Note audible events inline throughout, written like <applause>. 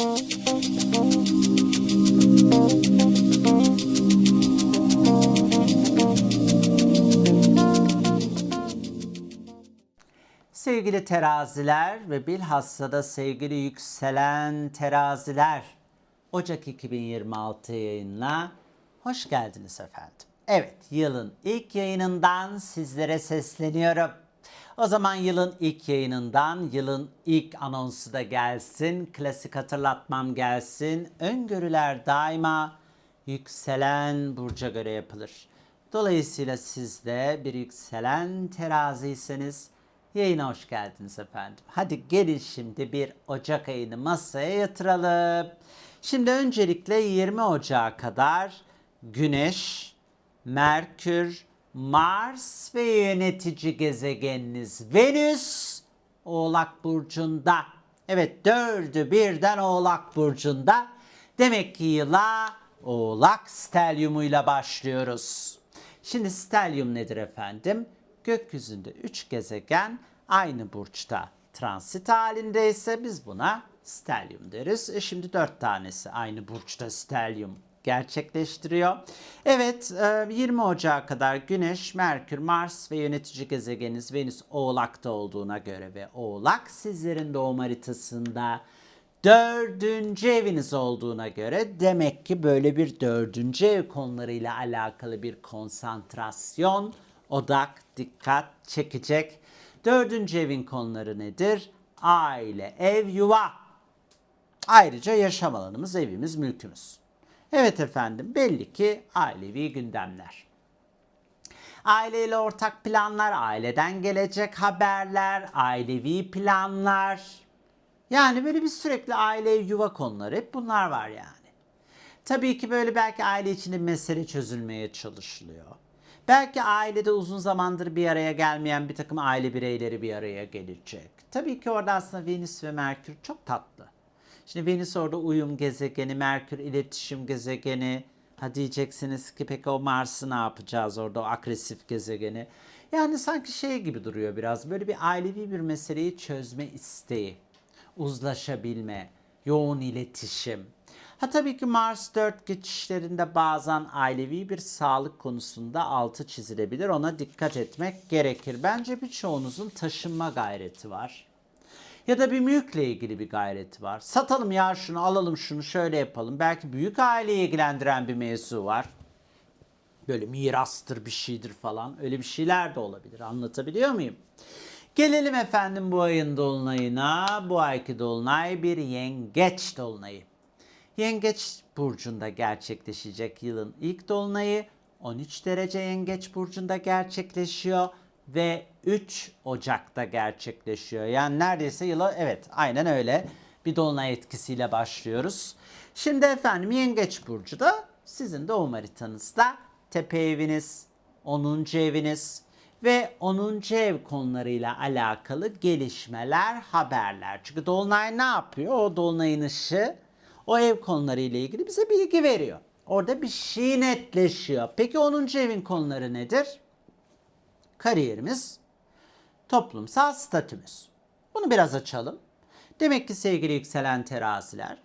Sevgili teraziler ve bilhassa da sevgili yükselen teraziler. Ocak 2026 yayınına hoş geldiniz efendim. Evet, yılın ilk yayınından sizlere sesleniyorum. O zaman yılın ilk yayınından yılın ilk anonsu da gelsin, klasik hatırlatmam gelsin. Öngörüler daima yükselen burca göre yapılır. Dolayısıyla siz de bir yükselen teraziyseniz yayına hoş geldiniz efendim. Hadi gelin şimdi bir Ocak ayını masaya yatıralım. Şimdi öncelikle 20 Ocağı kadar Güneş, Merkür, Mars ve yönetici gezegeniniz Venüs Oğlak Burcu'nda. Evet dördü birden Oğlak Burcu'nda. Demek ki yıla Oğlak stelyumuyla başlıyoruz. Şimdi stelyum nedir efendim? Gökyüzünde üç gezegen aynı burçta transit halindeyse biz buna stelyum deriz. E şimdi dört tanesi aynı burçta stelyum gerçekleştiriyor. Evet e, 20 Ocağı kadar Güneş, Merkür, Mars ve yönetici gezegeniniz Venüs Oğlak'ta olduğuna göre ve Oğlak sizlerin doğum haritasında dördüncü eviniz olduğuna göre demek ki böyle bir dördüncü ev konularıyla alakalı bir konsantrasyon, odak, dikkat çekecek. Dördüncü evin konuları nedir? Aile, ev, yuva. Ayrıca yaşam alanımız, evimiz, mülkümüz. Evet efendim belli ki ailevi gündemler. Aileyle ortak planlar, aileden gelecek haberler, ailevi planlar. Yani böyle bir sürekli aile yuva konuları hep bunlar var yani. Tabii ki böyle belki aile içinde mesele çözülmeye çalışılıyor. Belki ailede uzun zamandır bir araya gelmeyen bir takım aile bireyleri bir araya gelecek. Tabii ki orada aslında Venüs ve Merkür çok tatlı. Şimdi Venüs orada uyum gezegeni, Merkür iletişim gezegeni. Ha diyeceksiniz ki peki o Mars'ı ne yapacağız orada o agresif gezegeni. Yani sanki şey gibi duruyor biraz böyle bir ailevi bir meseleyi çözme isteği, uzlaşabilme, yoğun iletişim. Ha tabii ki Mars 4 geçişlerinde bazen ailevi bir sağlık konusunda altı çizilebilir. Ona dikkat etmek gerekir. Bence birçoğunuzun taşınma gayreti var ya da bir mülkle ilgili bir gayreti var. Satalım ya şunu alalım şunu şöyle yapalım. Belki büyük aileyi ilgilendiren bir mevzu var. Böyle mirastır bir şeydir falan. Öyle bir şeyler de olabilir. Anlatabiliyor muyum? Gelelim efendim bu ayın dolunayına. Bu ayki dolunay bir yengeç dolunayı. Yengeç burcunda gerçekleşecek yılın ilk dolunayı 13 derece yengeç burcunda gerçekleşiyor ve 3 Ocak'ta gerçekleşiyor. Yani neredeyse yıla evet aynen öyle bir dolunay etkisiyle başlıyoruz. Şimdi efendim Yengeç Burcu da sizin doğum haritanızda tepe eviniz, 10. eviniz ve 10. ev konularıyla alakalı gelişmeler, haberler. Çünkü Dolunay ne yapıyor? O Dolunay'ın ışığı o ev konularıyla ilgili bize bilgi veriyor. Orada bir şey netleşiyor. Peki 10. evin konuları nedir? Kariyerimiz, toplumsal statümüz. Bunu biraz açalım. Demek ki sevgili yükselen teraziler,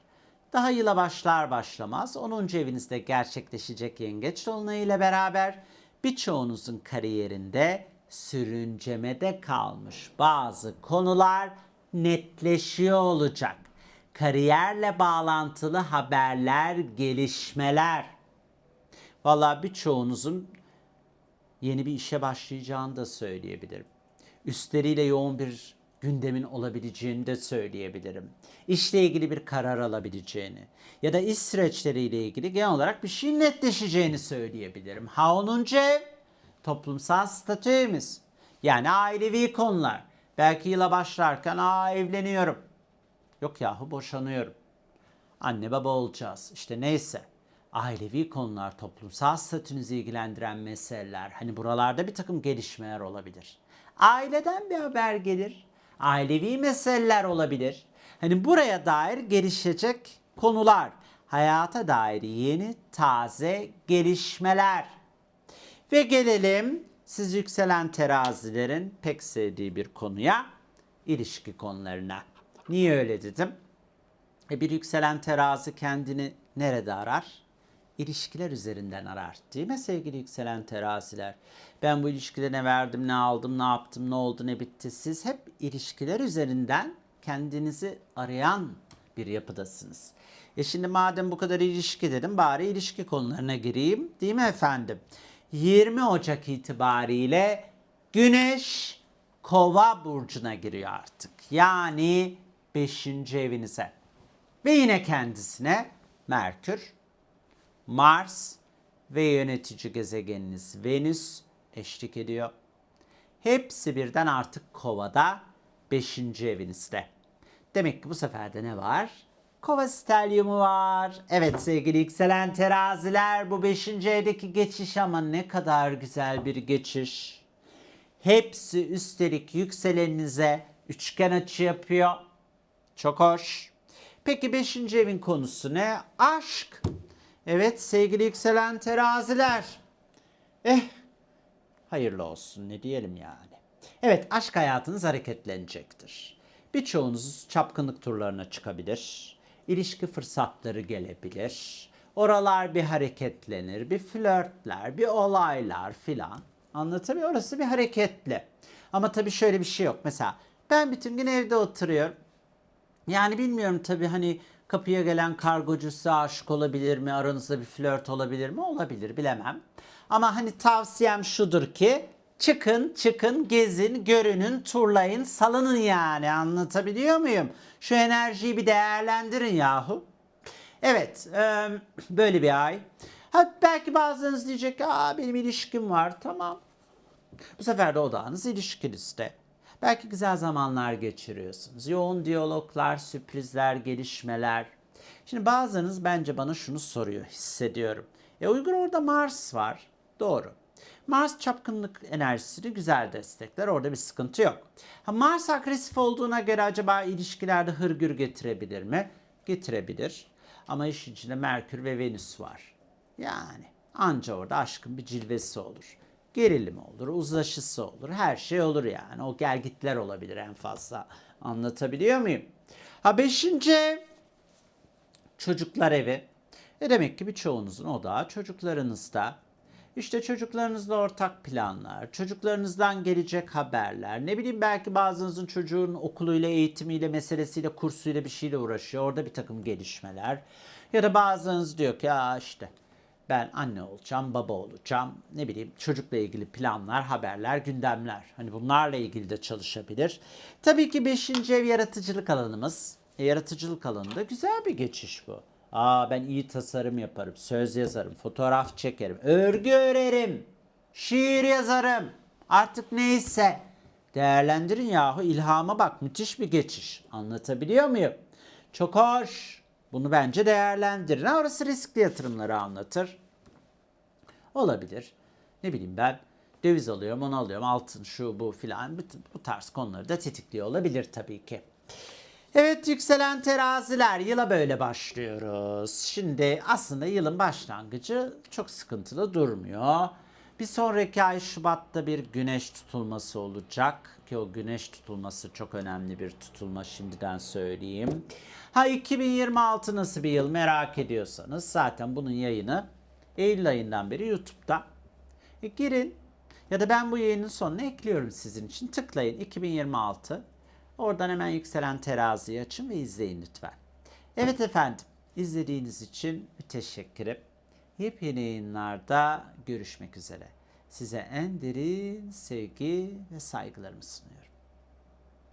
daha yıla başlar başlamaz 10. evinizde gerçekleşecek yengeç dolunayı ile beraber birçoğunuzun kariyerinde sürüncemede kalmış bazı konular netleşiyor olacak. Kariyerle bağlantılı haberler, gelişmeler. Valla birçoğunuzun yeni bir işe başlayacağını da söyleyebilirim. Üstleriyle yoğun bir gündemin olabileceğini de söyleyebilirim. İşle ilgili bir karar alabileceğini ya da iş süreçleriyle ilgili genel olarak bir şey netleşeceğini söyleyebilirim. Ha 10. ev toplumsal statüğümüz. Yani ailevi konular. Belki yıla başlarken aa evleniyorum. Yok yahu boşanıyorum. Anne baba olacağız. İşte neyse ailevi konular, toplumsal statünüzü ilgilendiren meseleler, hani buralarda bir takım gelişmeler olabilir. Aileden bir haber gelir, ailevi meseleler olabilir. Hani buraya dair gelişecek konular, hayata dair yeni, taze gelişmeler. Ve gelelim siz yükselen terazilerin pek sevdiği bir konuya, ilişki konularına. Niye öyle dedim? E bir yükselen terazi kendini nerede arar? İlişkiler üzerinden arar. Değil mi sevgili yükselen teraziler? Ben bu ilişkide ne verdim, ne aldım, ne yaptım, ne oldu, ne bitti. Siz hep ilişkiler üzerinden kendinizi arayan bir yapıdasınız. E şimdi madem bu kadar ilişki dedim bari ilişki konularına gireyim. Değil mi efendim? 20 Ocak itibariyle Güneş Kova burcuna giriyor artık. Yani 5. evinize. Ve yine kendisine Merkür, Mars ve yönetici gezegeniniz Venüs eşlik ediyor. Hepsi birden artık Kova'da 5. evinizde. Demek ki bu sefer de ne var? Kova stelyumu var. Evet sevgili yükselen teraziler bu 5. evdeki geçiş ama ne kadar güzel bir geçiş. Hepsi üstelik yükseleninize üçgen açı yapıyor. Çok hoş. Peki 5. evin konusu ne? Aşk. Evet sevgili yükselen teraziler. Eh hayırlı olsun ne diyelim yani. Evet aşk hayatınız hareketlenecektir. Birçoğunuz çapkınlık turlarına çıkabilir. İlişki fırsatları gelebilir. Oralar bir hareketlenir, bir flörtler, bir olaylar filan. Anlatabiliyor? Orası bir hareketli. Ama tabii şöyle bir şey yok. Mesela ben bütün gün evde oturuyorum. Yani bilmiyorum tabii hani kapıya gelen kargocu aşık olabilir mi? Aranızda bir flört olabilir mi? Olabilir bilemem. Ama hani tavsiyem şudur ki çıkın çıkın gezin görünün turlayın salının yani anlatabiliyor muyum? Şu enerjiyi bir değerlendirin yahu. Evet <clears throat> böyle bir ay. Ha, belki bazılarınız diyecek Aa, benim ilişkim var tamam. Bu sefer de odağınız ilişkinizde. Belki güzel zamanlar geçiriyorsunuz. Yoğun diyaloglar, sürprizler, gelişmeler. Şimdi bazılarınız bence bana şunu soruyor, hissediyorum. E uygun orada Mars var. Doğru. Mars çapkınlık enerjisini güzel destekler. Orada bir sıkıntı yok. Ha, Mars agresif olduğuna göre acaba ilişkilerde hırgür getirebilir mi? Getirebilir. Ama işin içinde Merkür ve Venüs var. Yani anca orada aşkın bir cilvesi olur. Gerilim olur, uzlaşısı olur, her şey olur yani. O gelgitler olabilir en fazla. Anlatabiliyor muyum? Ha beşinci çocuklar evi. E demek ki birçoğunuzun odağı çocuklarınızda. İşte çocuklarınızla ortak planlar, çocuklarınızdan gelecek haberler, ne bileyim belki bazınızın çocuğun okuluyla, eğitimiyle, meselesiyle, kursuyla bir şeyle uğraşıyor. Orada bir takım gelişmeler. Ya da bazınız diyor ki ya işte ben anne olacağım, baba olacağım. Ne bileyim çocukla ilgili planlar, haberler, gündemler. Hani bunlarla ilgili de çalışabilir. Tabii ki 5. ev yaratıcılık alanımız. E, yaratıcılık alanında güzel bir geçiş bu. Aa ben iyi tasarım yaparım, söz yazarım, fotoğraf çekerim, örgü örerim, şiir yazarım. Artık neyse. Değerlendirin yahu ilhama bak müthiş bir geçiş. Anlatabiliyor muyum? Çok hoş. Bunu bence değerlendirin. Orası riskli yatırımları anlatır. Olabilir. Ne bileyim ben döviz alıyorum, onu alıyorum, altın, şu bu filan bu tarz konuları da tetikliyor olabilir tabii ki. Evet yükselen teraziler yıla böyle başlıyoruz. Şimdi aslında yılın başlangıcı çok sıkıntılı durmuyor. Bir sonraki ay Şubat'ta bir güneş tutulması olacak ki o güneş tutulması çok önemli bir tutulma şimdiden söyleyeyim. Ha 2026 nasıl bir yıl merak ediyorsanız zaten bunun yayını Eylül ayından beri YouTube'da. E, girin ya da ben bu yayının sonuna ekliyorum sizin için. Tıklayın 2026. Oradan hemen yükselen teraziyi açın ve izleyin lütfen. Evet efendim izlediğiniz için müteşekkirim. Yepyeni yayınlarda görüşmek üzere. Size en derin sevgi ve saygılarımı sunuyorum.